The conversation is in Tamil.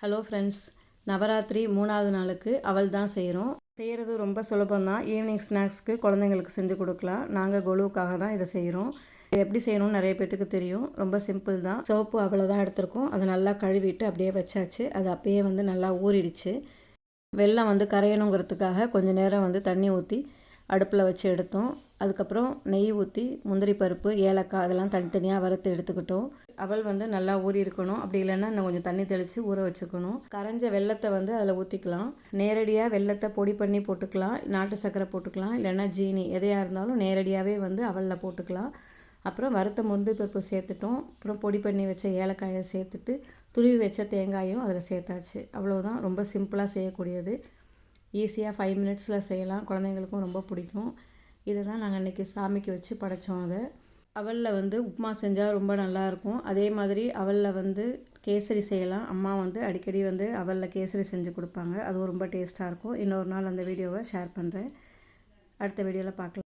ஹலோ ஃப்ரெண்ட்ஸ் நவராத்திரி மூணாவது நாளுக்கு அவள் தான் செய்கிறோம் செய்கிறது ரொம்ப சுலபம்தான். ஈவினிங் ஸ்நாக்ஸ்க்கு குழந்தைங்களுக்கு செஞ்சு கொடுக்கலாம். நாங்கள் கொலுவுக்காக தான் இதை செய்கிறோம் இது எப்படி செய்யணும்னு நிறைய பேத்துக்கு தெரியும். ரொம்ப சிம்பிள் தான். சோப்பு அவளை தான் எடுத்திருக்கோம். அதை நல்லா கழுவிட்டு அப்படியே வச்சாச்சு. அது அப்பயே வந்து நல்லா ஊறிடுச்சு. வெள்ளம் வந்து கரையணுங்கிறதுக்காக கொஞ்சம் நேரம் வந்து தண்ணி ஊற்றி அடுப்பில் வச்சு எடுத்தோம். அதுக்கப்புறம் நெய் ஊற்றி முந்திரி பருப்பு ஏலக்காய் அதெல்லாம் தனித்தனியாக வறுத்து எடுத்துக்கிட்டோம். அவல் வந்து நல்லா ஊறி இருக்கணும். அப்படி இல்லைன்னா இன்னும் கொஞ்சம் தண்ணி தெளித்து ஊற வச்சுக்கணும். கரைஞ்ச வெள்ளத்தை வந்து அதில் ஊற்றிக்கலாம் நேரடியாக வெள்ளத்தை பொடி பண்ணி போட்டுக்கலாம். நாட்டு சர்க்கரை போட்டுக்கலாம். இல்லைன்னா ஜீனி எதையாக இருந்தாலும் நேரடியாகவே வந்து அவலில் போட்டுக்கலாம். அப்புறம் வறுத்த முந்திரி பருப்பு சேர்த்துட்டோம். அப்புறம் பொடி பண்ணி வச்ச ஏலக்காயை சேர்த்துட்டு துருவி வச்ச தேங்காயும் அதில் சேர்த்தாச்சு. அவ்வளோதான் ரொம்ப சிம்பிளாக செய்யக்கூடியது. ஈஸியாக ஃபைவ் மினிட்ஸில் செய்யலாம். குழந்தைங்களுக்கும் ரொம்ப பிடிக்கும். இதை தான் நாங்கள் இன்றைக்கி சாமிக்கு வச்சு படைத்தோம் அதை. அவலில் வந்து உப்புமா செஞ்சால் ரொம்ப நல்லாயிருக்கும் அதே மாதிரி அவலில் வந்து கேசரி செய்யலாம். அம்மா வந்து அடிக்கடி வந்து அவலில் கேசரி செஞ்சு கொடுப்பாங்க. அதுவும் ரொம்ப டேஸ்ட்டாக இருக்கும். இன்னொரு நாள் அந்த வீடியோவை ஷேர் பண்ணுறேன் அடுத்த வீடியோவில் பார்க்கலாம்.